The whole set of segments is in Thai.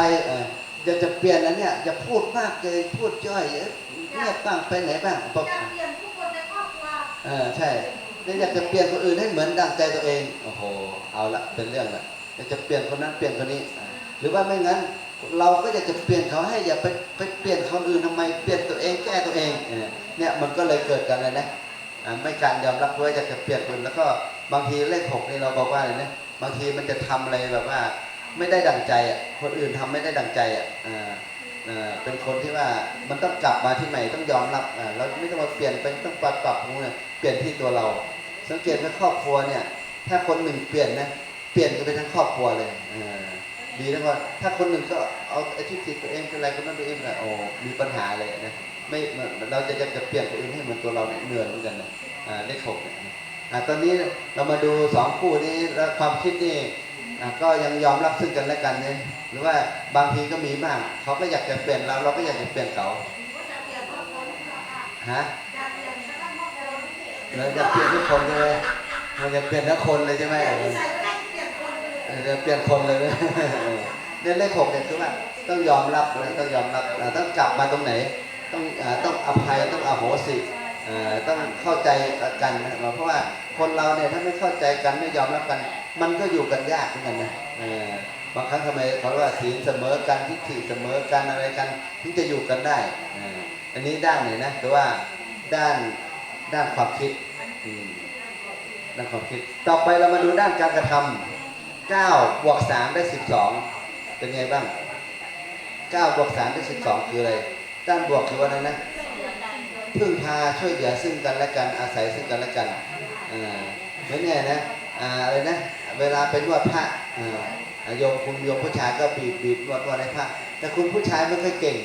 รเอออยากจะเปลี่ยนแล้วเนี่ยอย่าพูดมากเลยพูดจ้อยเอ๊ะเงียบบ้างไปไหนบ้างบอกอยากเปลี่ยนทุกคนในครอบครัวเออใช่แล้วอยากจะเปลี่ยนคนอื่นให้เหมือนดังใจตัวเองโอ้โหเอาละเป็นเรื่องละอยากจะเปลี่ยนคนนั้นเปลี่ยนคนนี้อ่าหรือว่าไม่งั้น เราก็อยากจะเปลี่ยนเขาให้อย่าไปไปเปลี่ยนคนอื่นทำไมเปลี่ยนตัวเองแก้ตัวเองเออเนี่ยมันก็เลยเกิดกันเลยนะอ่าไม่การยอมรับว่าอยากจะเปลี่ยนคนแล้วก็บางทีเลขหกนี่เราบอกว่าอะไรนะบางทีมันจะทำอะไรแบบว่า ไม่ได้ดังใจอะคนอื่นทำไม่ได้ดังใจอะอ่าอ่าเป็นคนที่ว่ามันต้องกลับมาที่ใหม่ต้องยอมรับอ่าเราไม่ต้องมาเปลี่ยนเป็นต้องปรับปรับปรุงเนี่ยเปลี่ยนที่ตัวเรา สังเกตว่าครอบครัวเนี่ย ถ้าคนหนึ่งเปลี่ยนนะเปลี่ยนกันไปทั้งครอบครัวเลยอ่าดีนะว่าถ้าคนหนึ่งก็เอาไอ้ที่ติดตัวเองเป็นอะไรคนนั้นตัวเองนะโอ้มีปัญหาเลยนะไม่เราจะจะเปลี่ยนตัวเองให้เหมือนตัวเราเนี่ยเหนื่อยเหมือนกันนะอ่าเลขหกเนี่ยอ่าตอนนี้เรามาดูสองคู่นี้แล้วความคิดนี่ ก็ยังยอมรับซึ่งกันและกันเนี่ยหรือว่าบางทีก็มีบ้างเขาก็อยากจะเปลี่ยนเราเราก็อยากจะเปลี่ยนเขาก็จะเปลี่ยนทุกคนค่ะฮะเราจะเปลี่ยนทุกคนใช่ไหมเราจะเปลี่ยนทั้งคนเลยใช่ไหมเปลี่ยนเปลี่ยนคนเลยเนี่ยเลขหกเนี่ยคือว่าต้องยอมรับนะต้องยอมรับต้องกลับมาตรงไหน ต้องต้องอภัยต้องอโหสิต้องเข้าใจกันนะเพราะว่าคนเราเนี่ยถ้าไม่เข้าใจกันไม่ยอมรับกัน มันก็อยู่กันยากเหมือนกันนะบางครั้งทำไมเขาเรียกว่าศีลเสมอกันทิฏฐิเสมอกันอะไรกันถึงจะอยู่กันได้อันนี้ด้านไหนนะหรือว่าด้านด้านความคิดด้านความคิด ต่อไปเรามาดูด้านการกระทำ9บวก3ได้12เป็นไงบ้าง9บวก3ได้12คืออะไรด้านบวกคือว่าอะไรนะพึ่งพาช่วยเหลือซึ่งกันและกันอาศัยซึ่งกันและกันอ่าไม่แน่นะอ่าอะไรนะ เวลาไปนวดพระอ่าโยมคุณโยมผู้ชายก็บีบบีบนวดนวดให้พระแต่คุณผู้ชายไม่ค่อยเก่ง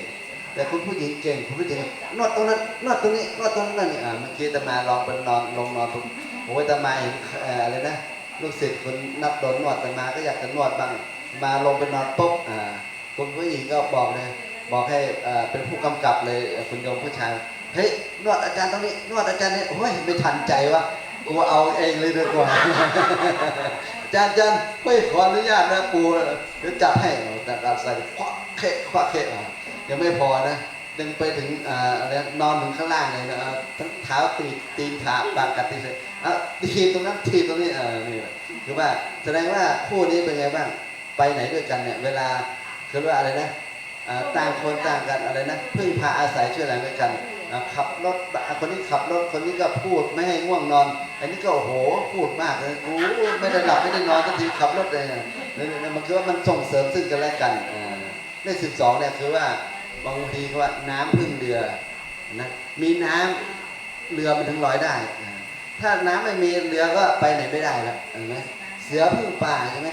แต่คุณผู้หญิงเก่งคุณผู้หญิงนวดตรงนั้นนวดตรงนี้นวดตรงนั้นนี่อ่าเมื่อกี้ตมาลองเป็นนอนลงนอนตรงโอ้ยตมาเห็นอะไรนะลูกศิษย์คุณนับโดนนวดตมาก็อยากจะนวดบ้างมาลงไปนอนปุ๊บอ่าคุณผู้หญิงก็บอกเลยบอกให้เอ่อเป็นผู้กำกับเลยคุณโยมผู้ชายเฮ้ยนวดอาจารย์ตรงนี้นวดอาจารย์นี่โอ้ยไม่ทันใจวะ กูเอาเองเลยดีกว่าอาจารย์อาจารย์ไม่ขออนุญาตนะปูเดี๋ยวจัดให้แต่เรใส่ควักเคะควักเคะยังไม่พอนะยังไปถึงอ่าอะไรนอนถึงข้างล่างเลยนะทั้งเท้าตีตีนขาปากกัดตีนเลยอะทีตรงนั้นทีตรงนี้อ่านี่คือว่าแสดงว่าคู่นี้เป็นไงบ้างไปไหนด้วยกันเนี่ยเวลาคือว่าอะไรนะต่างคนต่างกันอะไรนะพึ่งพาอาศัยช่วยเหลือกัน ขับรถคนนี้ขับรถคนนี้ก็พูดไม่ให้ง่วงนอน อันนี้ก็โอ้โหพูดมากเลยกูไม่ได้หลับไม่ได้นอนสักทีขับรถเลยนะนี่นี่มันคือว่ามันส่งเสริมซึ่งกันและกันอ่าเลขสิบสองเนี่ยคือว่าบางทีว่าน้ำพึ่งเรือนะมีน้ำเรือมันถึงลอยได้ ถ้าน้ำไม่มีเรือก็ไปไหนไม่ได้แล้วเห็นไหมเสือพึ่งป่าใช่ไหม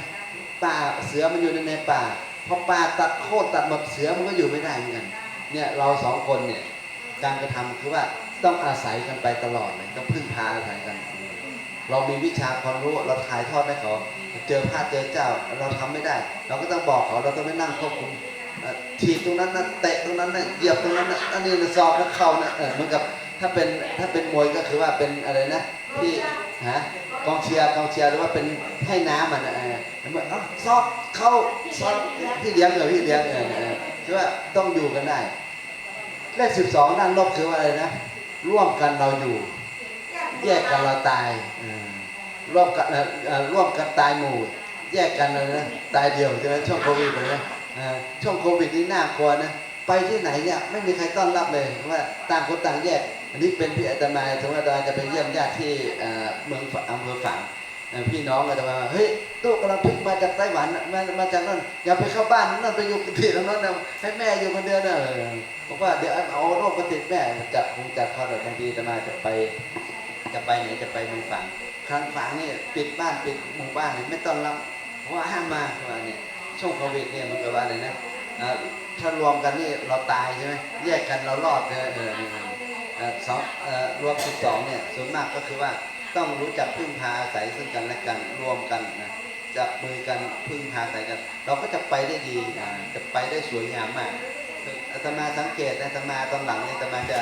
ป่าเสือมันอยู่ในในป่าพอป่าตัดโคตรตัดหมดเสือมันก็อยู่ไม่ได้เหมือนกันเนี่ยเราสองคนเนี่ย การกระทำคือว่าต้องอาศัยกันไปตลอดเลยต้องพึ่งพาอาศัยกัน เรามีวิชาความรู้เราถ่ายทอดให้เขา เจอพระเจอเจ้าเราทำไม่ได้ เราก็ต้องบอกเขาเราต้องไม่นั่งควบคุมเอ่อถีบตรงนั้นนะเตะตรงนั้นนะเหยียบตรงนั้นนะอันนี้นะสอบนะเข่านะเออเหมือนกับถ้าเป็นถ้าเป็นมวยก็คือว่าเป็นอะไรนะที่ฮะกองเชียร์กองเชียร์หรือว่าเป็นให้น้ำมันนะเออเหมือนเอ้าซอกเข้าซอกพี่เลี้ยงเหรอพี่เลี้ยงเออเออคือว่าต้องอยู่กันได้ เลขสิบสองด้านลบคืออะไรนะ ร่วมกันเราอยู่ แยกกันเราตายร่วมกันร่วมกันตายหมู่ แยกกันเลยนะตายเดียวใช่ไหมช่วงโควิดเลยนะช่วงโควิดนี่น่ากลัวนะไปที่ไหนเนี่ยไม่มีใครต้อนรับเลยว่าต่างคนต่างแยก อันนี้เป็นพี่อาตมาถึงว่าอาตมาจะไปเยี่ยมญาติที่เมืองอำเภอฝาง พี่น้องอาตมาว่าเฮ้ยตู้กำลังพลิกมาจากไต้หวันมามาจากนั่นอย่าไปเข้าบ้านนั่นไปอยู่กันที่ตรงนั้นนะให้แม่อยู่คนเดียวนะบอกว่าเดี๋ยวเอาโรคมาติดแม่จะคงจะเขาแต่บางทีอาตมาจะไป จะไปไหนจะไปเมืองฝางครั้งฝางนี่ปิดบ้านปิดหมู่บ้านไม่ต้อนรับเพราะว่าห้ามมาเพราะว่าเนี่ยช่วงโควิดเนี่ยมันก็ว่าอะไรนะถ้ารวมกันนี่เราตายใช่ไหมแยกกันเรารอดเลยสองรวมสิบสองเนี่ยส่วนมากก็คือว่า ต้องรู้จักพึ่งพาอาศัยซึ่งกันและกันรวมกันนะจับมือกันพึ่งพาอาศัยกัน เราก็จะไปได้ดีอ่าจะไปได้สวยงามมากอาตมาสังเกตนะอาตมาตอนหลังเนี่ยอาตมาจะ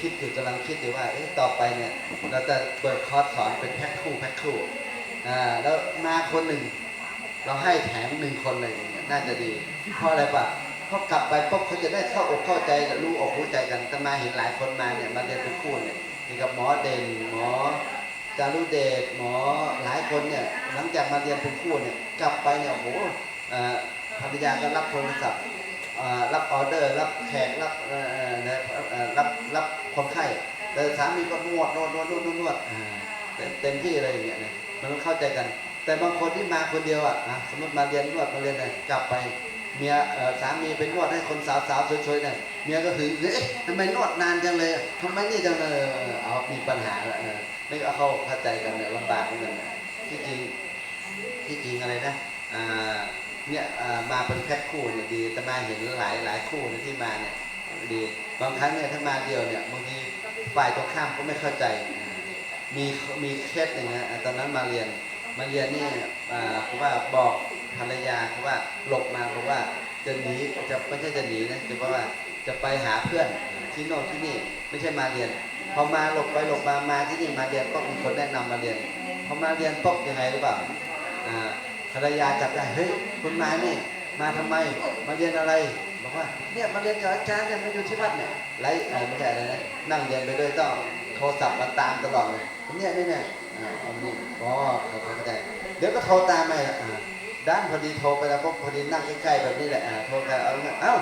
คิดอยู่กำลังคิดอยู่ว่าเอ๊ะต่อไปเนี่ยเราจะเปิดคอร์สสอนเป็นแพ็คคู่แพ็คคู่อ่าแล้วมาคนหนึ่ง เราให้แถมหนึ่งคนเลยอย่างเงี้ยน่าจะดีเพราะอะไรปะเขากลับไปปุ๊บเขาจะได้เข้าอกเข้าใจรู้อกรู้ใจกันแต่มาเห็นหลายคนมาเนี่ยมาเรียนเป็นคู่เนี่ยมีกับหมอเด่นหมอ จารุเดชหมอหลายคนเนี่ยหลังจากมาเรียนเป็นคู่เนี่ยกลับไปเนี่ยโอ้โหอ่อภรรยาก็รับโทรศัพท์อ่อรับออเดอร์ รับแขกรับอ่อเอ่อเอ่อรับรับคนไข้แต่สามีก็นวดนวดนวดนวดนวดนวดอ่าเต็มที่เลยอย่างเงี้ยมันต้องเข้าใจกัน แต่บางคนที่มาคนเดียวอะอะสมมติมาเรียนนวดมาเรียนอะไรกลับไปเมียอ่อสามีไปนวดให้คนสาวๆสวยๆเนี่ยเมียก็หึงเอ๊ะทำไมนวดนานจังเลยทำไมนี่จังเลยเอามีปัญหาละเออนี่ก็เข้าเข้าใจกันเนี่ยลำบากเหมือนกันที่จริงที่จริงอะไรนะเนี่ยมาเป็นแพ็คคู่เนี่ยดีแต่มาเห็นหลายหลายคู่นะที่มาเนี่ยดีบางครั้งเนี่ยถ้ามาเดียวเนี่ยบางทีฝ่ายตรงข้ามก็ไม่เข้าใจมีมีเคสหนึ่งนะอะตอนนั้นมาเรียนมาเรียนนี่อ่าคือว่าบอกภรรยาคือว่าหลบมาเพราะว่าจะหนีจะไม่ใช่จะหนีนะคือว่าจะไปหาเพื่อนที่โน่นที่นี่ไม่ใช่มาเรียน พอมาหลบไปหลบมามาที่นี่มาเรียนก็มีคนแนะนำมาเรียนพอมาเรียนปุ๊บยังไงหรือเปล่าอ่าภรรยาจับได้เฮ้ยคุณมานี่มาทำไมมาเรียนอะไรบอกว่าเนี่ยมาเรียนกับอาจารย์เนี่ยมาอยู่ที่วัดเนี่ยไรไม่ใช่อะไรนะนั่งเรียนไปด้วยต้องโทรศัพท์มาตามตลอดเลยเนี่ยนี่เนี่ยอ่าเอานี่อ๋อเขาเข้าใจเดี๋ยวก็โทรตามไปละอ่าด้านพอดีโทรไปแล้วก็พอดีนั่งใกล้ๆแบบนี้แหละโทรกันเอาเอ้า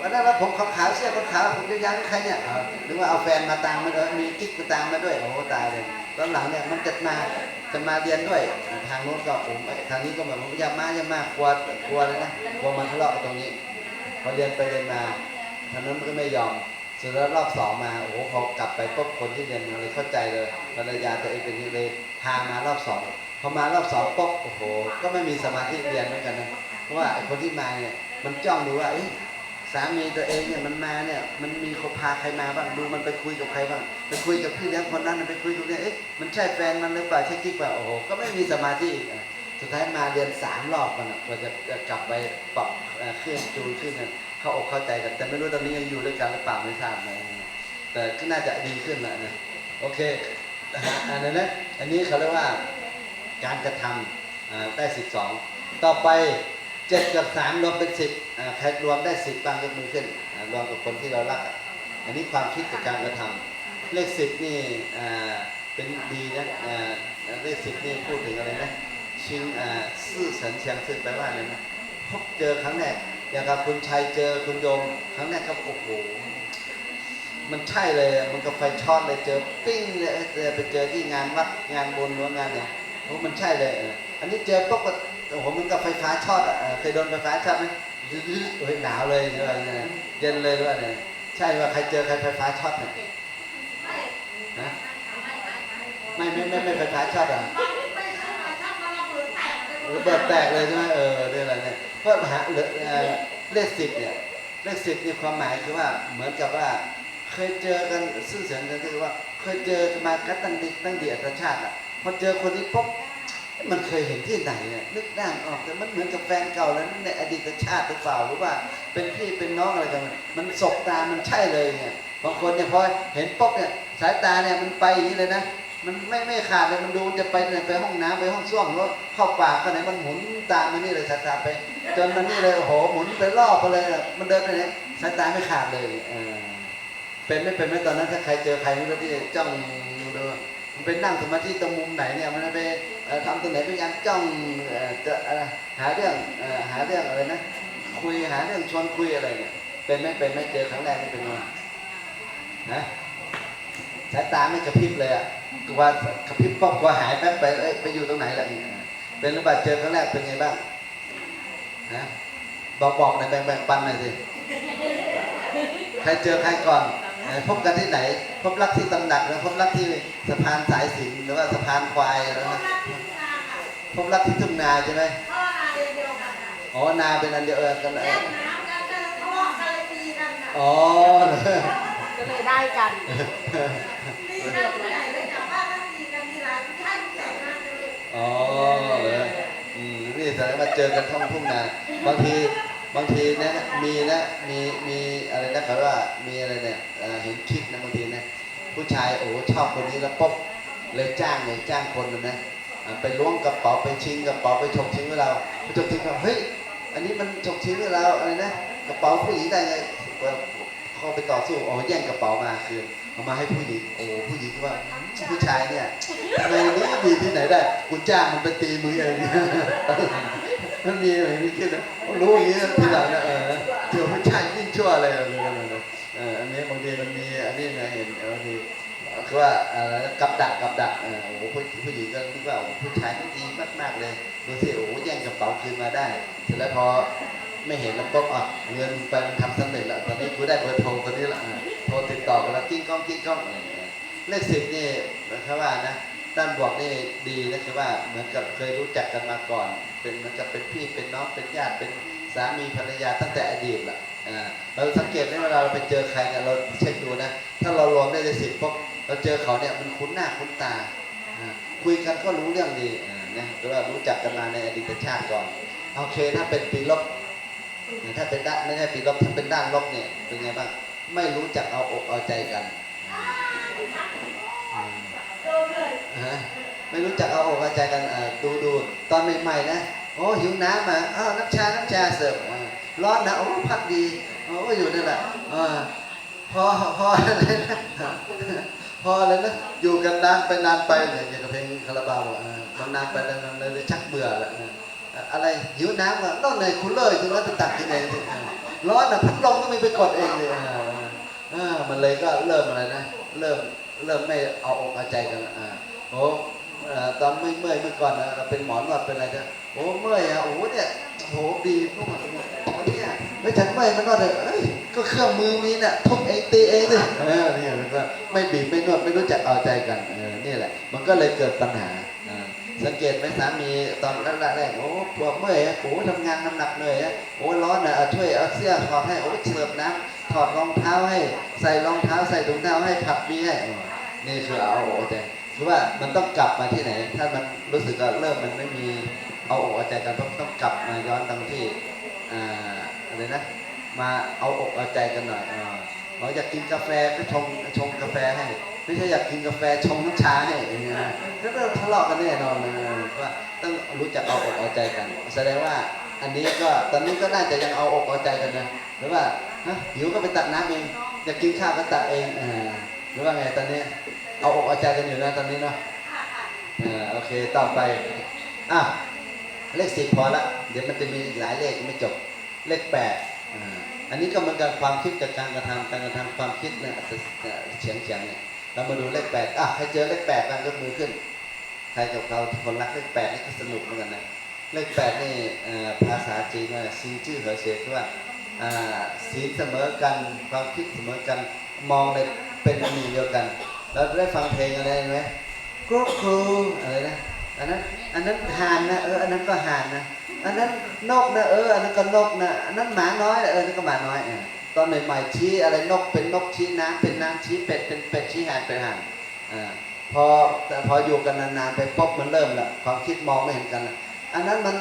วันนั้นแล้วผมขาวๆเสื้อขาวๆผมจะยังใครเนี่ยอ่าหรือว่าเอาแฟนมาตามมาด้วยมีกิ๊กมาตามมาด้วยโอ้โหตายเลยตอนหลังเนี่ยมันจะมาจะมาเรียนด้วยอ่าทางโน้นก็ผมทางนี้ก็แบบผมอย่ามาอย่ามากลัวกลัวเลยนะกลัวมันทะเลาะกันตรงนี้พอเรียนไปเรียนมาทางนั้นมันก็ไม่ยอมเสร็จแล้วรอบสองมาโอ้โหพอกลับไปปุ๊บคนที่เรียนมาเลยเข้าใจเลยภรรยาตัวเองเป็นอย่างนี้เลยพามารอบสองพอมารอบสองปุ๊บโอ้โห ก็ไม่มีสมาธิเรียนเหมือนกันนะเพราะว่าไอ้คนที่มาเนี่ยมันจ้องดูว่าเอ้ย สามีตัวเองเนี่ยมันมาเนี่ยมันมีคนพาใครมาบ้างดูมันไปคุยกับใครบ้างไปคุยกับพี่เลี้ยงคนนั้นไปคุยตรงนี้เอ๊ะมันใช่แฟนมันหรือเปล่าใช่กิ๊กเปล่าโอ้โหก็ไม่มีสมาธิอีกสุดท้ายมาเรียนสามรอบมันอะกว่าจะกลับไปปรับเครื่องจูนขึ้นเข้าอกเข้าใจกันแต่ไม่รู้ตอนนี้ยังอยู่ด้วยกันหรือเปล่าไม่ทราบนะแต่ก็น่าจะดีขึ้นแล้วนะโอเคอันนั้นนะอันนี้เขาเรียกว่าการกระทำอ่าได้สิบสองต่อไป เจ็ดกับสามรวมเป็นสิบอ่าใครรวมได้สิบบางยกมือขึ้นอ่ารวมกับคนที่เรารักอะอันนี้ความคิดกับการกระทำเลขสิบนี่อ่าเป็นดีนะอ่าเลขสิบนี่พูดถึงอะไรนะชิงอ่าซื่อสันเชียงซื่อแปลว่าอะไรนะพบเจอครั้งแรกอย่างกับคุณชัยเจอคุณโยมครั้งแรกก็โอ้โหมันใช่เลยอะมันก็ไฟช็อตเลยเจอปิ้งเลยเจอไปเจอที่งานวัดงานบุญหรืองานเนี่ยโอ้มันใช่เลยเอออันนี้เจอปุ๊บก็ โอ้โหมันกับไฟฟ้าช็อตอะเคยโดนไฟฟ้าช็อตไหมยืดๆโอ้ยหนาวเลยด้วยเนี่ยเย็นเลยด้วยเนี่ยใช่ว่าใครเจอใครไฟฟ้าช็อตเนี่ยนะไม่ไม่ไม่ไม่ไฟฟ้าช็อตอะระเบิดแตกเลยใช่ไหมเออเรื่องอะไรเนี่ยเพราะหาเหลือเลขสิบเนี่ยเลขสิบนี่ความหมายคือว่าเหมือนกับว่าเคยเจอกันซื่อเสียงกันคือว่า เคยเจอมากันตั้งดิตั้งเดียดชาติอะพอเจอคนนี้ปุ๊บ มันเคยเห็นที่ไหนเนี่ยนึกได้ไม่ออกแต่มันเหมือนกับแฟนเก่าแล้วนั่นในอดีตชาติหรือเปล่าหรือว่า เป็นพี่เป็นน้องอะไรกันมันสบตามันใช่เลยเนี่ยบางคนเนี่ยพอเห็นปุ๊บเนี่ยสายตาเนี่ยมันไปอย่างนี้เลยนะมันไม่ไม่ขาดเลยมันดูจะไปไหนไปห้องน้ำไปห้องส้วมหรือเข้าปากก็ไหนมันหมุนตามมันนี่เลยสายตาไป จนมันนี่เลยโอ้โหหมุนไปรอบไปเลยอะมันเดินไปไหนสายตาไม่ขาดเลยเออเป็นไม่เป็นไหม่ตอนนั้นถ้าใครเจอใครไม่รู้ที่จ้องดู มันไปนั่งสมาธิตรงมุมไหนเนี่ยมันไปทำตรงไหนพยายามจ้องเจะอหาเรื่องหาเรื่องอะไรนะคุยหาเรื่องชวนคุยอะไรเนี่ยเป็นไม่เป็นไม่เจอครั้งแรกไม่เป็นไงนะสายตาไม่กระพริบเลยอะว่ากระพริบป๊อบก็หายแป๊บไปไปอยู่ตรงไหนล่ะเป็นหรือเปล่าเจอครั้งแรกเป็นไงบ้างนะบอกบอกหน่อยแบ่งแบ่งปันหน่อยสิใครเจอใครก่อน พบกันที่ไหน พบรักที่ตำหนักหรือพบรักที่สะพานสายสิญจนหรือว่าสะพานควายแล้วนะพบรักที่ทุ่งนาใช่ไหมอ๋อนาเป็นอันเดียวกันเหรออ๋อเหรอก็เลยได้กันอ๋อเหรออืมนี่แสดงว่าเจอกันท่องทุ่งนาบางที บางทีนะมีนะมีมีอะไรนะเขาว่ามีอะไรเนี่ยเห็นคลิปนะบางทีนะผู้ชายโอ้ชอบคนนี้แล้วปุ๊บเลยจ้างเลยจ้างคนนะนไปล้วงกระเป๋าไปชิงกระเป๋าไปฉกชิงเราไปฉกชิงเราเฮ้ยอันนี้มันฉกชิงเราอะไรนะกระเป๋าผู้หญิงได้ไงเข้าไปต่อสู้เอแย่งกระเป๋ามาคืนเอามาให้ผู้หญิงโอ้ผู้หญิงว่าผู้ชายเนี่ยทำไมนี้ดีที่ไหนได้กูจ้างมันไปตีมือเอง มันมีอย่างนี้คิดนะรู้อย่างนี้ทีหลังนะเออเจอผู้ชายยิ่งชั่วเลยเลยเลยเอออันนี้บางทีมันมีอันนี้นะเห็นบางทีคือว่าอ่อกับดักกับดักโอ้โหผู้หญิงก็คิดว่าผู้ชายนี่ดีมากๆเลยดูสิโอ้โหแย่งกระเป๋าคืนมาได้เสร็จแล้วพอไม่เห็นแล้วปุ๊บอะเงินไปมันทำสำเร็จแล้วตอนนี้กูได้เบอร์โทรคนนี้ละโทรติดต่อกันแล้วกิ้งก้องกิ้งก้องเออเออเลขสิบนี่เขาว่านะ ด้านบวกนี่ดีนะคือว่าเหมือนกับเคยรู้จักกันมาก่อน เป็นเหมือนกับเป็นพี่เป็นน้องเป็นญาติเป็นสามีภรรยาตั้งแต่อดีตแหละอ่าเราสังเกตได้เวลาเราไปเจอใครเนี่ยเราเช็คดูนะถ้าเรารวมได้ในสิบปุ๊บเราเจอเขาเนี่ยมันคุ้นหน้าคุ้นตาอ่าคุยกันก็รู้เรื่องดีอ่านะหรือว่ารู้จักกันมาในอดีตชาติก่อนโอเคถ้าเป็นปีลบถ้าเป็นด้านไม่ใช่ปีลบถ้าเป็นด้านลบเนี่ยเป็นไงบ้างไม่รู้จักเอาอกเอาใจกันอ ฮะไม่รู้จักเอาอกเอาใจกันดูดูตอนใหม่ๆนะโอ้หิวน้ำมาอ้าวน้ำชาน้ำชาเสิร์ฟร้อนนะโอ้พัดดีโอ้อยู่นั่นแหละพอพออะไรนะพออะไรนะอยู่กันนานไปนานไปเนี่ยอย่างกับเพลงคาราบาวอ่ามันนานไปนานเลยชักเบื่อแล้วอะไรหิวน้ำอะต้องในคุณเลยถึงแล้วไปตักกินเองร้อนนะพัดลมก็ไม่ไปกดเองเลยอ่ามันเลยก็เริ่มอะไรนะ เริ่ม เริ่มไม่เอาอกเอาใจกันละอ่าโอ้เอ่อตอนเมื่อยเมื่อยเมื่อก่อนนะเราเป็นหมอนวดเป็นอะไรนะโอ้เมื่อยอะโอ้เนี่ยโหดีนวดโอ้เนี่ยไม่ฉันเมื่อยมันนวดเลยเอ้ยก็เครื่องมือมีเนี่ยทุบเองตีเองเออเนี่ยมันก็ไม่บีบไม่นวดไม่รู้จักเอาใจกันเออนี่แหละ มันก็เลยเกิดปัญหาสังเกตไหมสามีตอนแรกๆโอ้ปวดเมื่อยโอ้ทำงานน้ำหนักเหนื่อยโอ้ร้อนอะช่วยเอาเสื้อถอให้โอ้เสิร์ฟน้ำ ถอดรองเท้าให้ใส่รองเท้าใส่ถุงเท้าให้ผัดมีให้เออนี่คือเอาอกเอาใจคือว่ามันต้องกลับมาที่ไหน ถ้ามันรู้สึกว่าเริ่มมันไม่มีเอาอกเอาใจกันต้องต้องกลับมาย้อนตรงที่อ่าอะไรนะมาเอาอกเอาใจกันหน่อยเราอยากกินกาแฟก็ชงชงกาแฟให้ ไม่ใช่อยากกินกาแฟชงน้ำชาให้อย่างเงี้ยนะก็ต้องทะเลาะกันแน่นอนเลยว่าต้องรู้จักเอาอกเอาใจกัน แสดงว่าอันนี้ก็ตอนนี้ก็น่าจะยังเอาอกเอาใจกันนะหรือว่า ฮะหิวก็ไปตักน้ำเองอยากกินข้าวก็ตักเองอ่าหรือว่าไงตอนนี้ เอาอกเอาใจกันอยู่นะตอนนี้เนาะอ่าโอเคต่อไปอะเลขสิบพอละเดี๋ยวมันจะมีอีกหลายเลขไม่จบเลขแปดอ่าอันนี้ก็เหมือนกันความคิดกับการกระทำการกระทำความคิดเนี่ยเฉียงเฉียงเนี่ยเรามาดูเลขแปดอะใครเจอเลขแปดกันยกมือขึ้นใครกับเราคนรักเลขแปดนี่ก็สนุกเหมือนกันนะเลขแปดนี่อ่อภาษาจีนว่าซีชื่อเหอเสียคือว่า ศีลเสมอกันความคิดเสมอกันมองเลยเป็นอันหนึ่งเดียวกันเราได้ฟังเพลงอะไรไหมกรุ๊ปครูอะไรนะอันนั้นอันนั้นห่านนะเอออันนั้นก็ห่านนะอันนั้นนกนะเอออันนั้นก็นกนะอันนั้นหมาน้อยนะเอออันนั้นก็หมาน้อยเออตอนใหม่ๆชี้อะไรนกเป็นนกชี้น้ำเป็นน้ำชี้เป็ดเป็นเป็ดชี้ห่านเป็นห่านอ่าพอแต่พออยู่กันนานๆไปปุ๊บมันเริ่มละความคิดมองไม่เห็นกันละอันนั้นมัน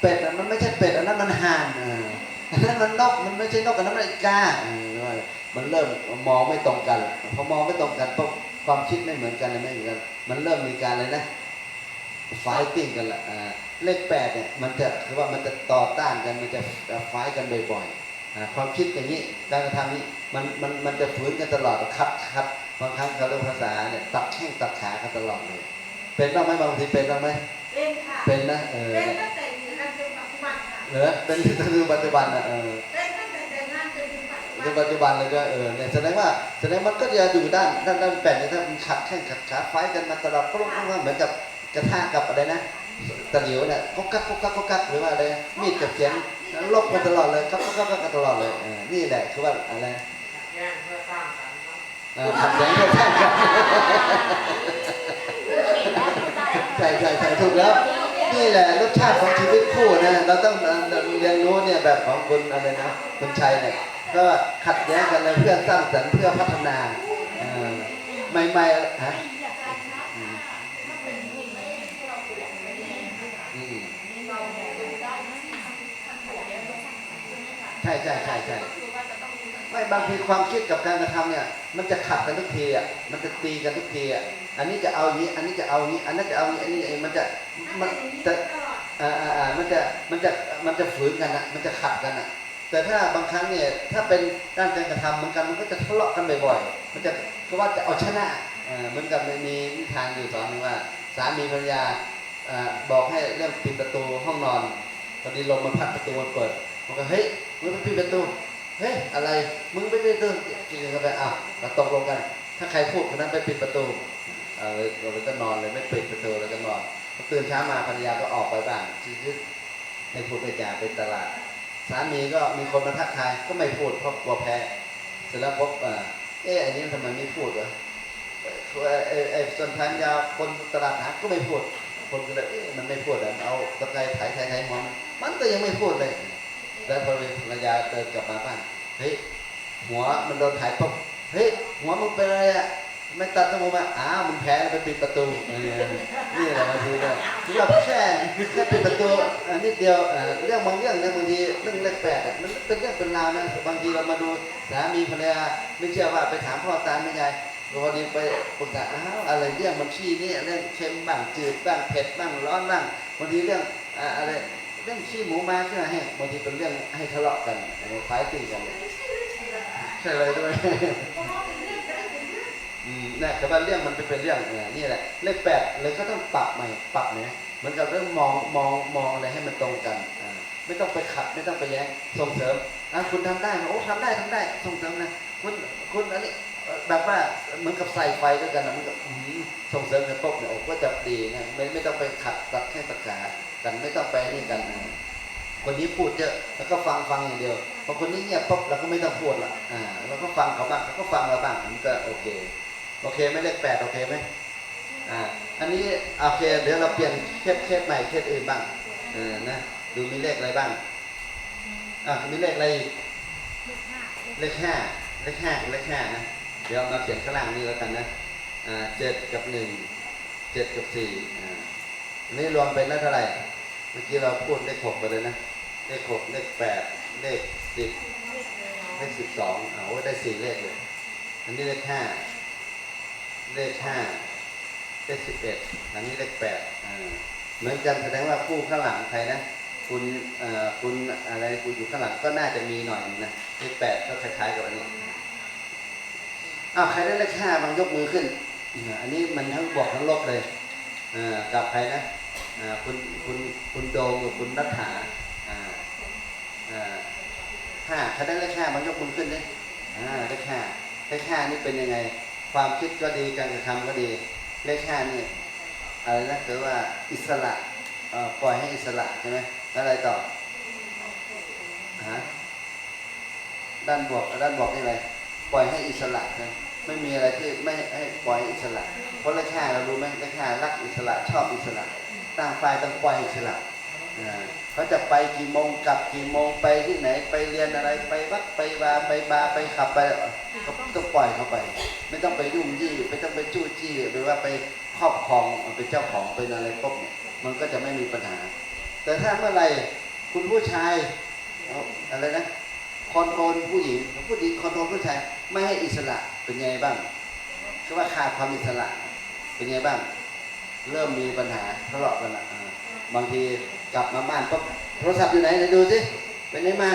เป็ดอะมันไม่ใช่เป็ด อันนั้นมันห่านอ่าอั นนั้นมันนกมันไม่ใช่นกอันนั้นมันกาเออมันเริ่มมองไม่ตรงกันพอมองไม่ตรงกันปุ๊บความคิดไม่เหมือนกันเลยไม่เหมือนกัน มันเริ่มมีการเลยนะไฟติ้งกันละอ่าเลขแปดเนี่ยมันจะคือว่ามันจะต่อต้านกันมันจะไฟกันบ่อยๆอ่าความคิดอย่างนี้การกระทำนี้มันมันมันจะฝืนกันตลอดคัดคัดบางครั้งเขาเรียกภาษาเนี่ยตัดแข้งตัดขากันตลอดเลย เป็นบ้างไหมบางทีเป็นบ้างไหมเป็นค่ะเป็นนะเออเป็นตั้งแเหรอเป็นคือปัจจุบันนะเออเป็นตั้งแต่แต่งงานจนถึงปัจจุบัในปัจจุบันเลยก็เออเนี่ยแสดงว่าแสดงมันก็จะอยู่ด้านด้านด้านแปดเนี่ยถ้ามันขัดแข้งขัดขาไฟกันมาตลอดก็ต้องเหมือนกับกระทะกับอะไรนะตะหลิวเนี่ยก็กักก็กักก็กักหรือว่าอะไรมีดกับเขียงลบกันตลอดเลยกักก็กักกันตลอดเลยนี่แหละคือว่าอะไรแย่งเพื่อสร้างสรรค์ครับเออขัดแย้งกันใช่ใช่ใช่ถูกแล้ว นี่แหละรสชาติของชีวิตคู่นะเราต้องเรียนรู้เนี่ยแบบของคุณอะไรนะคุณชัยเนี่ยก็ขัดแย้งกันเลยเพื่อสร้างสรรค์เพื่อพัฒนาใหม่ๆฮะอืมอืมใช่ใช่ใช่ใช่ไม่บางทีความคิดกับการกระทำเนี่ย มันจะขัดกันทุกทีอะมันจะตีกันทุกทีอะ อันนี้จะเอาอย่างนี้ อันนี้จะเอาอย่างนี้ อันนั้นจะเอาอย่างนี้ อันนี้จะเอย่างนี้มันจะตลอดอ่าอ่าอ่ามันจะมันจะมันจะฝืนกันนะมันจะขัดกันนะแต่ถ้าบางครั้งเนี่ย ถ้าเป็นด้านการกระทำเหมือนกันมันก็จะทะเลาะกันบ่อยๆ มันจะก็ว่าจะเอาชนะอ่าเหมือนกับมันมีนิทานอยู่ตอนหนึงว่า สามีภรรยาอ่าบอกให้เรื่องปิดประตูห้องนอนพอดีลมมันพัดประตูมันเปิดมันก็เฮ้ยมึงไปปิดประตูเฮ้ยอะไรมึงไปปิดประตูกินกันไปอ้าวเราตกลงกัน ถ้าใครพูดคนนั้นไปปิดประตู เออเราเลยก็นอนเลยไม่ปิดประตูแล้วก็นอนตื่นเช้ามาภรรยาก็ออกไปบ้างชื้อๆให้พูดไปจ่าไปตลาด สามีก็มีคนมาทักทายก็ไม่พูดเพราะกลัวแพ้เสร็จแล้วพบเอ๊ะอันนี้ทำไมไม่พูดวะเอ่อไอ้ไอ้ส่วนทางยาคนตลาดหาก็ไม่พูด คนก็เลยเอ๊ะมันไม่พูดอะเอาตะไคร้ไถไถไถหมันมันก็ยังไม่พูดเลย แล้วพอภรรยาเดินกลับมาบ้านเฮ้ยหัวมันโดนถ่ายปุ๊บเฮ้ยหัวมึงเป็นอะไรอะ ไม่ตัดตะมูมาอ้าวมึงแพ้แล้วไปปิดประตูนี่แหละบางทีก็คือแบบแค่แค่ปิดประตูอะนิดเดียวเรื่องบางเรื่องนะบางทีเรื่องเล็กแปลกมันเป็นเรื่องเป็นราวนะบางทีเรามาดูสามีภรรยาไม่เชื่อว่าไปถามพ่อตาแม่ยายพอดีไปปรึกษาอ้าวอะไรเรื่องมันขี้นี่เรื่องเค็มบ้างจืดบ้างเผ็ดบ้างร้อนบ้างบางทีเรื่องอะไรเรื่องขี้หมูมาใช่ไหมให้บางทีเป็นเรื่องให้ทะเลาะกันคล้ายตีกันใช่เลยด้วย นะแต่ว่าเรื่องมันเป็นเรื่องเนี่ยนี่แหละเลขแปดเลยก็ต้องปรับใหม่ปรับเนี่ยเหมือนกับเรื่องมองมองมองอะไรให้มันตรงกันอ่าไม่ต้องไปขัดไม่ต้องไปแย้งส่งเสริมอะคุณทำได้โอ้ทำได้ทำได้ส่งเสริมนะคุณคุณอันนี้แบบว่าเหมือนกับใส่ไฟด้วยกันนะมันก็อื้อหือส่งเสริมกันปุ๊บเนี่ยโอ้ก็จะดีนะไม่ไม่ต้องไปขัดตัดแข้งตัดขากันไม่ต้องไปนี่กันนะคนนี้พูดเยอะแล้วก็ฟังฟังอย่างเดียวพอคนนี้เงียบปุ๊บเราก็ไม่ต้องพูดละอ่าเราก็ฟังเขาบ้างเขาก็ฟังเราบ้างมันก็โอเค โอเคไหมเลขแปดโอเคไหมอ่าอันนี้โอเคเดี๋ยวเราเปลี่ยนเคสเคสใหม่เคสอื่นบ้างเออนะดูมีเลขอะไรบ้างอะมีเลขอะไรอีกเลขห้าเลขห้าเลขห้านะเดี๋ยวมาเขียนข้างล่างนี้แล้วกันนะอ่าเจ็ดกับหนึ่งเจ็ดกับสี่อ่าอันนี้รวมเป็นแล้วเท่าไหร่เมื่อกี้เราพูดเลขหกไปเลยนะเลขหกเลขแปดเลขสิบเลขสิบสองเอาไว้ได้สี่เลขเลย อันนี้เลขห้า เลขห้าเลขสิบเอ็ดอันนี้เลขแปดเหมือนกันแสดงว่าคู่ข้างหลังใครนะคุณคุณอะไรคุณอยู่ข้างหลังก็น่าจะมีหน่อยนะเลขแปดก็คล้ายๆกับอันนี้อ้าวใครได้เลขห้าบางยกมือขึ้นอันนี้มันทั้งบวกทั้งลบเลยกับใครนะคุณคุณคุณโดมกับคุณนัทธาห้าถ้าได้เลขห้ามันยกมือขึ้นเลยอ่าเลขห้าเลขห้านี่เป็นยังไง ความคิดก็ดีการกระทำก็ดีเลขห้านี่อะไรนะคือว่าอิสระปล่อยให้อิสระใช่ไหมแล้วอะไรต่อฮะด้านบวกด้านบวกนี่อะไรปล่อยให้อิสระนะไม่มีอะไรที่ไม่ให้ปล่อยให้อิสระ เพราะเลขห้าเรารู้ไหมเลขห้ารักอิสระชอบอิสระต่างฝ่ายต่างปล่อยอิสระ เขาจะไปกี่โมงกลับกี่โมงไปที่ไหนไปเรียนอะไรไปวัดไปบาร์ไปบาร์ไปขับไปก็ต้องปล่อยเขาไป ไม่ต้องไปยุ่งยี่ไม่ต้องไปจู้จี้หรือว่าไปครอบครองเป็นเจ้าของเป็นอะไรปุ๊บเนี่ยมันก็จะไม่มีปัญหา แต่ถ้าเมื่อไหรคุณผู้ชายอะไรนะคอนโทรลผู้หญิงผู้หญิงคอนโทรลผู้ชายไม่ให้อิสระเป็นไงบ้างคือว่าขาดความอิสระเป็นไงบ้าง เริ่มมีปัญหาทะเลาะกันละบางที กลับมาบ้านปุ๊บโทรศัพท์อยู่ไหนไหนดูสิไปไหนมา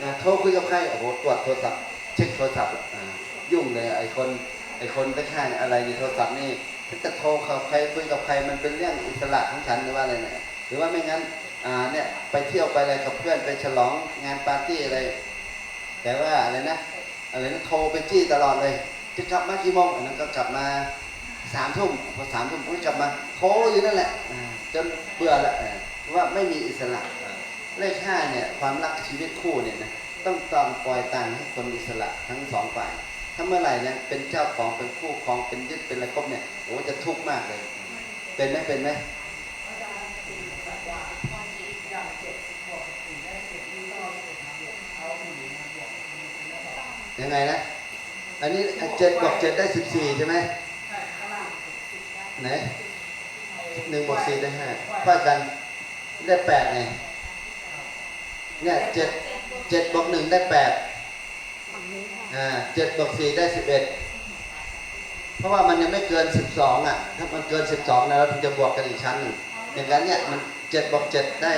อ่าโทรคุยกับใครโอ้โหตรวจโทรศัพท์เช็คโทรศัพท์ยุ่งเลยไอ้คนไอ้คนไปข้างอะไรในโทรศัพท์นี่ถ้าจะโทรกับใครคุยกับใครมันเป็นเรื่องอิสระของฉันหรือว่าอะไรเนี่ยหรือว่าไม่งั้นอ่าเนี่ยไปเที่ยวไปอะไรกับเพื่อนไปฉลองงานปาร์ตี้อะไร แต่ว่าอะไรนะอะไรนะโทรไปจี้ตลอดเลย จะกลับมากี่โมงอันนั้นก็กลับมาสามทุ่มพอสามทุ่มก็กลับมาโทรอยู่นั่นแหละจนเบื่อละ ว่าไม่มีอิสระ เลขห้าเนี่ยความรักชีวิตคู่เนี่ยนะต้องตองปล่อยต่างให้คนอิสระทั้งสองฝ่าย ถ้าเมื่อไหร่เนี่ยเป็นเจ้าของเป็นคู่ครองเป็นยึดเป็นอะไรก็เนี่ยโอ้จะทุกข์มากเลย เป็นไหมเป็นไหมยังไงนะอันนี้เจ็ดบอกเจ็ดได้สิบสี่ใช่ไหมไหนหนึ่งบวกสี่ได้ห้าค่อยกัน ได้แปดไง เนี่ยเจ็ดเจ็ดบวกหนึ่งได้แปดอ่าเจ็ดบวกสี่ได้สิบเอ็ดเพราะว่ามันยังไม่เกินสิบสองอะ ถ้ามันเกินสิบสองนะเราถึงจะบวกกันอีกชั้นหนึ่งอย่างนั้นเนี่ยมันเจ็ดบวกเจ็ดได้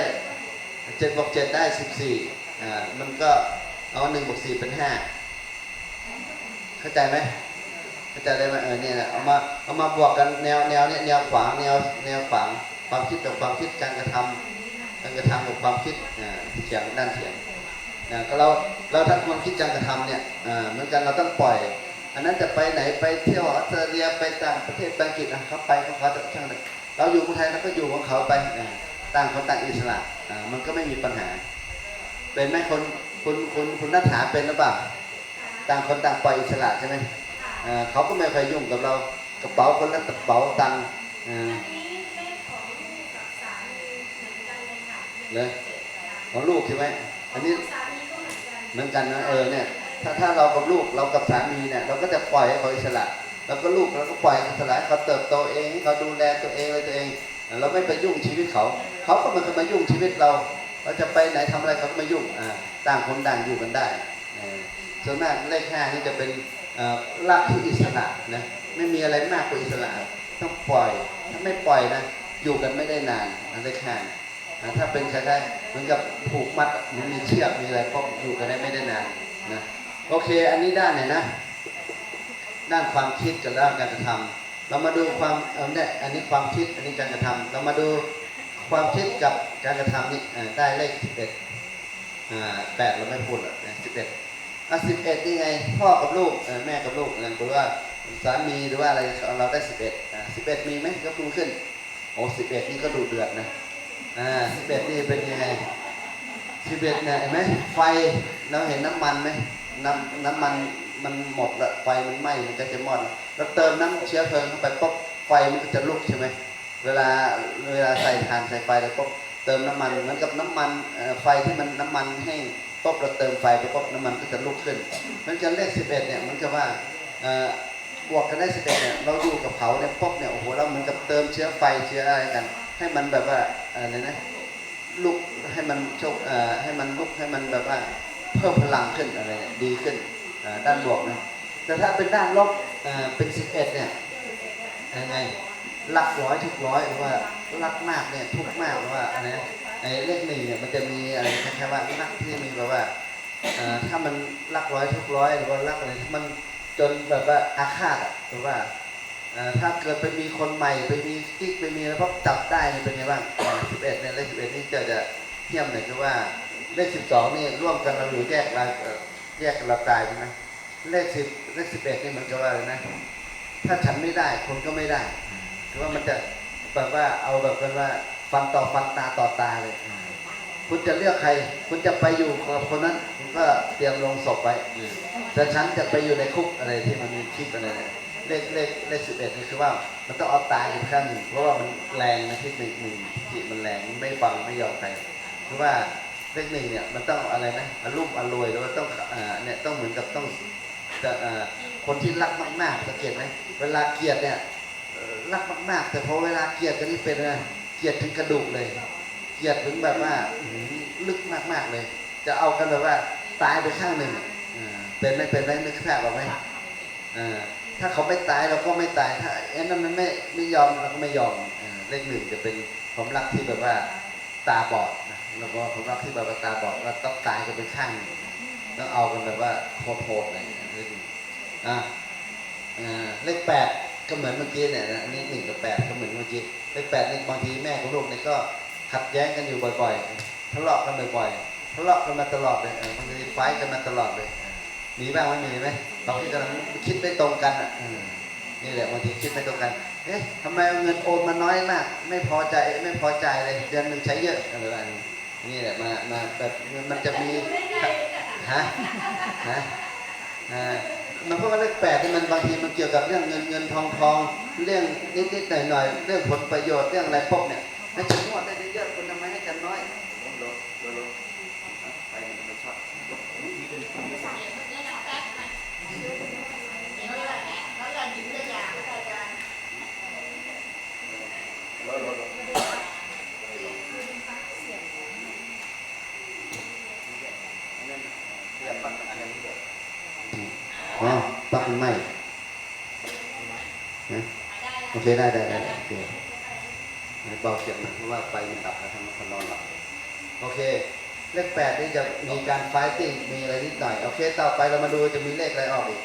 เจ็ดบวกเจ็ดได้สิบสี่อ่ามันก็เอาหนึ่งบวกสี่เป็นห้าเข้าใจไหมเข้าใจได้ไหมเออเนี่ยนะเอามาเอามาบวกกันแนวแนวเนี่ยแนวขวางแนวแนวขวาง ความคิดกับความคิดการกระทำการกระทำกับความคิดเฉียงด้านเฉียงนะก็เราเราถ้าความคิดการกระทำเนี่ยเหมือนกันเราต้องปล่อย อันนั้นจะไปไหนไปเที่ยวออสเตรเลียไปต่างประเทศไปอังกฤษนะเขาไปเขาเขาจะช่างเลยเราอยู่เมืองไทยเราก็อยู่ของเขาไปต่างคนต่างอิสระมันก็ไม่มีปัญหา เป็นไหมคนคุณคุณคุณนัฐาเป็นหรือเปล่าต่างคนต่างปล่อยอิสระใช่ไหมเขาก็ไม่เคยยุ่งกับเรากระเป๋าคนละกระเป๋าตังค์อ่า อันนี้เลขของลูกกับสามีเหมือนกัน เลยค่ะของลูกใช่ไหมอันนี้เหมือนกันนกันนะเออเนี่ย ถ้าถ้าเรากับลูกเรากับสามีเนี่ย เราก็จะปล่อยให้เขาอิสระ แล้วก็ลูกเราก็ปล่อยให้อิสระเขาเติบโตเองเขาดูแลตัวเองอะไรตัวเอง เราไม่ไปยุ่งชีวิตเขา เขาก็ไมันก็มายุ่งชีวิตเรา เราจะไปไหนทำอะไรเขาก็มายุ่งอ่าต่างคนต่างอยู่กันได้ส่วนมากเลขห้านี่จะเป็นรักที่อิสระนะไม่มีอะไรมากกว่าอิสระต้องปล่อยถ้าไม่ปล่อยนะอยู่กันไม่ได้นานเลขห้า อ่าถ้าเป็นคล้ายๆเหมือนกับผูกมัดมันมีเชือกมีอะไรก็อยู่กันได้ไม่ได้นานนะโอเค อันนี้ด้านไหนนะ ด้านความคิดกับด้านการกระทำเรามาดูความเนี่ยอันนี้ความคิดอันนี้การกระทำเรามาดูความคิดกับการกระทำนี่ได้เลขสิบเอ็ดอ่าแปดเราไม่พูดหรอกสิบเอ็ดอะสิบเอ็ดนี่ไงพ่อกับลูกแม่กับลูกหรือว่าสามีหรือว่าอะไรเราได้สิบเอ็ดอ่าสิบเอ็ดมีไหมก็คูณขึ้นโอ้สิบเอ็ดนี่ก็ดูเดือดนะ อ่าสิบเอ็ดนี่เป็นยังไงสิบเอ็ดเนี่ยเห็นไหมไฟเราเห็นน้ำมันไหมน้ำน้ำมันมันหมดละไฟมันไหม้มันก็จะมอดแล้วเติมน้ำเชื้อเพลิงเข้าไปปุ๊บไฟมันก็จะลุกใช่ไหมเวลาเวลาใส่ถ่านใส่ไฟแล้วปุ๊บเติมน้ำมันเหมือนกับน้ำมันไฟที่มันน้ำมันแห้งปุ๊บเราเติมไฟไปปุ๊บน้ำมันก็จะลุกขึ้นมันจะเลขสิบเอ็ดเนี่ยมันก็ว่าอ่อบวกกันได้สิบเอ็ดเนี่ยเราอยู่กับเขาเนี่ยปุ๊บเนี่ยโอ้โหเราเหมือนกับเติมเชื้อไฟเชื้ออะไรกัน ให้มันแบบว่าอะไรนะลุกให้มันชคเอ่อให้มันลุกให้มันแบบว่าเพิ่มพลังขึ้นอะไรเนี่ยดีขึ้นด้านบวกนะแต่ถ้าเป็นด้านลบเป็น11เอ็ดเนี่ยยังไงหลักร้อยทุกร้อยหรือว่ารักมากเนี่ยทุกมากหรือว่าอะไรนะไอ้เลขหนึ่งเนี่ยมันจะมีอะไรคล้ายๆว่ารักที่มีแบบว่าถ้ามันรักร้อยทุกร้อยหรือว่ารักอะไรมันจนแบบว่าอาฆาตหรือว่า ถ้าเกิดไปมีคนใหม่ไปมีกิ๊กไปมีอะไรพวกจับได้เนี่ยเป็นไงบ้างสิบเอ็ดเนี่ยเลขสิบเอ็ดนี่จะจะเทียมหน่อยคือว่าเลขสิบสองนี่ร่วมกันเราอยู่แยกเราแยกกันเราตายใช่ไหมเลขสิบเลขสิบเอ็ดนี่มันก็ว่าอะไรนะ ถ้าฉันไม่ได้คนก็ไม่ได้คือว่ามันจะแบบว่าเอาแบบกันว่าฟันต่อฟันตาต่อตาเลยคุณจะเลือกใคร คุณจะไปอยู่กับคนนั้น คุณก็เตรียมลงศพไว้แต่ฉันจะไปอยู่ในคุกอะไรที่มันมีคิดอะไรเนี่ย เลขเลขเลขสิบเอ็ดนี่คือว่ามันต้องเอาตายอยู่ข้างหนึ่งเพราะว่ามันแรงนะที่หนึ่งหนึ่งจิตมันแรงไม่ฟังไม่ยอมใครคือว่าเลขหนึ่งเนี่ยมันต้องอะไรนะอารมณ์อรวยหรือว่าต้องเนี่ยต้องเหมือนกับต้องจะคนที่รักมากๆสังเกตไหมเวลาเกลียดเนี่ยรักมากๆ แต่พอเวลาเกลียดกันนี่เป็นไงเกลียดถึงกระดูกเลย เกลียดถึงแบบว่าลึกมากๆเลย จะเอากันแบบว่าตายไปข้างหนึ่งเป็นไหม่เป็นไหมนึกภาพออกไหมอ่า ถ้าเขาไม่ตายเราก็ไม่ตาย ถ้าไอ้นั่นมันไม่ไม่ยอมเราก็ไม่ยอมเลขหนึ่งจะเป็นความรักที่แบบว่าตาบอดนะแล้วก็ความรักที่แบบว่าตาบอดว่าต้องตายกันเป็นข้างหนึ่งต้องเอากันแบบว่าโหดๆอะไรอย่างเงี้ยเลขหนึ่งอะเลขแปดก็เหมือนเมื่อกี้เนี่ยนะอันนี้หนึ่งกับแปดก็เหมือนเมื่อกี้เลขแปดนี่บางทีแม่กับลูกเนี่ยก็ขัดแย้งกันอยู่บ่อยๆทะเลาะกันบ่อยๆทะเลาะกันมาตลอดเลยบางทีไฟกันมาตลอดเลย มีบ้างไหมมีไหมบางทีกำลังคิดไม่ตรงกันอะนี่แหละบางทีคิดไม่ตรงกัน เอ๊ะทำไมเงินโอนมาน้อยมาก ไม่พอใจไม่พอใจเลยเดือนหนึ่งใช้เยอะอะไรแบบนี้นี่แหละมามาแบบมันจะมีฮะฮะมันเพราะว่าเลขแปดนี่มันบางทีมันเกี่ยวกับเรื่องเงินเงินทองทองเรื่องนิดนิดหน่อยหน่อยเรื่องผลประโยชน์เรื่องอะไรพวกเนี่ยให้ฉันนวดได้เยอะคุณทำไมให้ฉันน้อยลดลดลดไปมันจะช็อตลดลดลดอ๋อปลั๊ก มันไหมนะโอเคได้ได้ได้โอเคให้เบาเสียงหน่อยเพราะว่าไฟมันดับแล้วทำให้คนนอนหลับโอเค เลขแปดนี่จะมีการไฟติ้งมีอะไรนิดหน่อย โอเค ต่อไปเรามาดูจะมีเลขอะไรออกอีก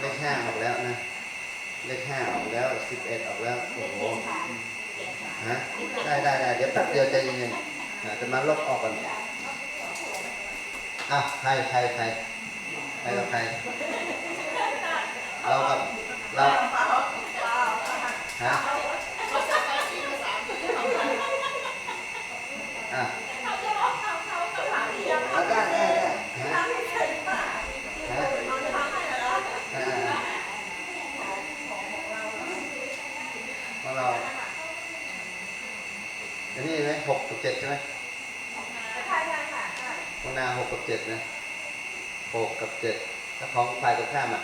เลขห้าออกแล้วนะ เลขห้าออกแล้วสิบเอ็ดออกแล้ว โอ้โหฮะได้ได้ได้เดี๋ยวแป๊บเดียวใจเย็นๆอะจะมาลบออกกันอะใครใครใครใครกับใคร เรากับเราฮะอะเอาได้ได้ได้ฮะฮะอ่าของเราอันนี้ไหมหกกับเจ็ดใช่ไหมของนาหกกับเจ็ดนะหกกับเจ็ดแล้วของฝ่ายตรงข้ามอะ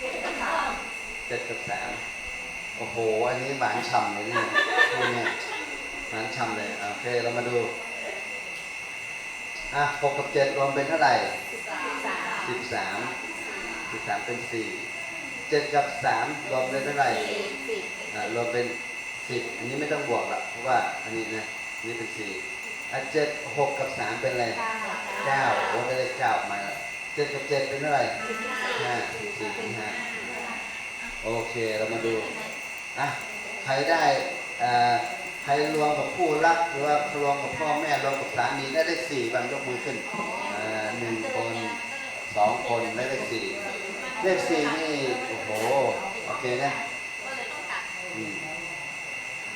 เจ็ดกับสามโอ้โห อันนี้หวานฉ่ำเลยเนี่ยพวกเนี้ยหวานฉ่ำเลยอะโอเค เรามาดู อะหกกับเจ็ดรวมเป็นเท่าไหร่สิบสามสิบสามเป็นสี่เจ็ดกับสามรวมเป็นเท่าไหร่อ่ารวมเป็นสิบอันนี้ไม่ต้องบวกละเพราะว่า อันนี้นะอันนี้เป็นสี่อะเจ็ดหกกับสามเป็นอะไรเก้าโอ้ได้เลขเก้ามาแล้วเจ็ดกับเจ็ดเป็นเท่าไหร่ห้าสี่เป็นห้าโอเคเรามาดูอะใครได้อ่าใครรวมกับคู่รักหรือว่ารวมกับพ่อแม่รวมกับสามีได้เลขสี่บางยกมือขึ้นอ่าหนึ่งคนสองคนได้เลขสี่เลขสี่นี่โอ้โหโอเคนะอืม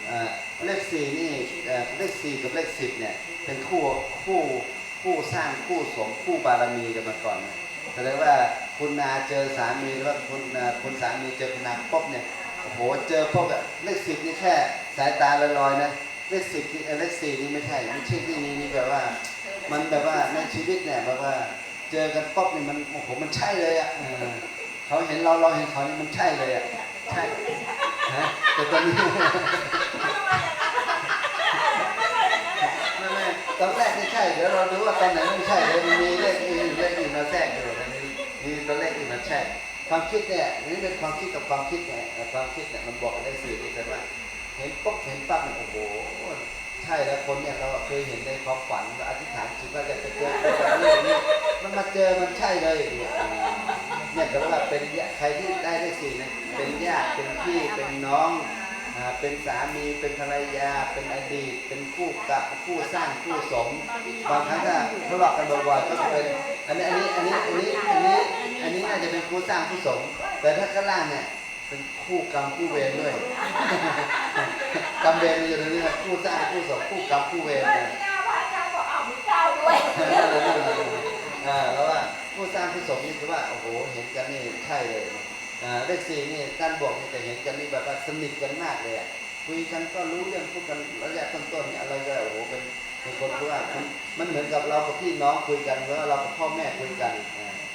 เอ่อเลขสี่นี่เลขสี่กับเลขสิบเนี่ยเป็นคู่คู่ คู่สร้างคู่สมคู่บารมีกันมาก่อนนะแสดงว่าคุณนาเจอสามีหรือว่าคุณคุณสามีเจอคุณนาปุ๊บเนี่ยโอ้โหเจอพวกบเลขสิบนี่แค่สายตาลอยๆนะเลขสิบนี่เลขสี่นี่ไม่ใช่ไม่ใช่ที่นี่นี่แบบว่า มันแบบว่าในชีวิตเนี่ยแบบว่าเจอกันปุ๊บเนี่ยมันโอ้โหมันใช่เลยอะเขาเห็นเราเราเห็นเขาเนี่ยมันใช่เลยอะใช่แต่ตอนนี้ ไม่ไม่ ตอนแรกไม่ใช่เดี๋ยวเราดูว่าตอนไหนไม่ใช่เดี๋ยวมันมีเลขอื่นเลขอื่นมาแทรกอยู่นะมีมีตัวเลขอื่นมาแทรกความคิดเนี่ยนี่เป็นความคิดกับความคิดเนี่ยความคิดเนี่ยมันบอกได้สื่อด้วยกันว่า เห็นปุ๊บเห็นปั๊บเนี่ยโอ้โหใช่แล้วคนเนี่ยเราเคยเห็นในความฝันเราอธิษฐานจิตว่าจะไปเจอคนแบบนี้นี้มันมาเจอมันใช่เลยเนี่ยเนี่ยแต่ว่าเป็นญาใครที่ได้เลขสี่เนี่ยเป็นญาติเป็นพี่เป็นน้อง เป็นสามีเป็นภรรยา เป็นอดีต เป็นคู่กับคู่สร้างคู่สม บางครั้งถ้าทะเลาะกันบ่อยๆก็จะเป็นอันนี้อันนี้อันนี้อันนี้อันนี้อันนี้น่าจะเป็นคู่สร้างคู่สม แต่ถ้าข้างล่างเนี่ยเป็นคู่กรรมคู่เวรด้วยกรรมเวรมันอยู่ตรงนี้นะคู่สร้างคู่สมคู่กรรมคู่เวรนะอ่าแล้วว่าผู้สร้างผู้สมนี่คือว่าโอ้โหเห็นกันนี่ใช่เลยอ่า เลขสี่นี่ด้านบวกนี่แต่เห็นกันนี่แบบว่าสนิทกันมากเลยอะคุยกันก็รู้เรื่องพูดกันระยะต้นๆเนี่ยอะไรก็โอ้โหเป็นเป็นคนที่ว่ามันมันเหมือนกับเรากับพี่น้องคุยกันหรือว่าเรากับพ่อแม่คุยกัน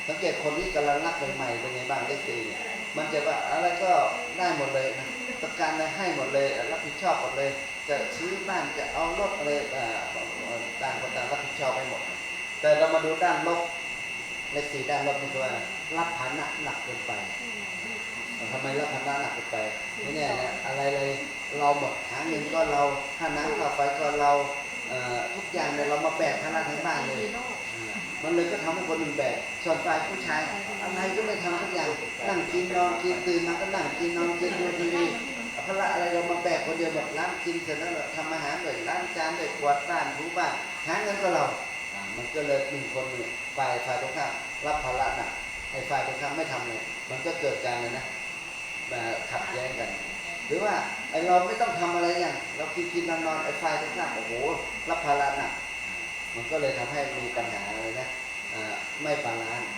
สังเกตคนที่กำลังรักใหม่ๆเป็นไงบ้างเลขสี่เนี่ยมันจะว่าอะไรก็ได้หมดเลยนะประกันอะไรให้หมดเลยรับผิดชอบหมดเลย จะซื้อบ้านจะเอารถอะไรอ่าต่างคนต่างรับผิดชอบไปหมด แต่เรามาดูด้านลบเลขสี่ด้านลบนี่คือว่ารับภาระหนักเกินไป ทำไมรับภาระหนักเกินไปไม่แน่นะอะไรเลยเราหมดหาเงินก็เราค่าน้ำค่าไฟก็เราเอ่อทุกอย่างเนี่ยเรามาแบกภาระทั้งบ้านเลยอ่ามันเลยก็ทำให้คนอื่นแบกส่วนฝ่ายผู้ชายอะไรก็ไม่ทำทุกอย่างนั่งกินนอนกินตื่นมาก็นั่งกินนอนกินดูทีวีภาระอะไรเรามาแบกคนเดียวหมดร้านกินเสร็จแล้วเราทำอาหารเลยล้างจานเลยกวาดบ้านถูบ้านหาเงินก็เราอ่ามันก็เลยหนึ่งคนเนี่ยฝ่ายฝ่ายตรงข้ามรับภาระหนักไอ้ฝ่ายตรงข้ามไม่ทำเลยมันก็เกิดการเลยนะมา ขัดแย้งกัน หรือว่าไอ้เราไม่ต้องทำอะไรอย่าง เรากินกินนอนนอนไอ้ฝ่ายตรงข้างโอ้โหรับภาระหนักมันก็เลยทำให้มีปัญหาเลยนะไม่บาลานซ์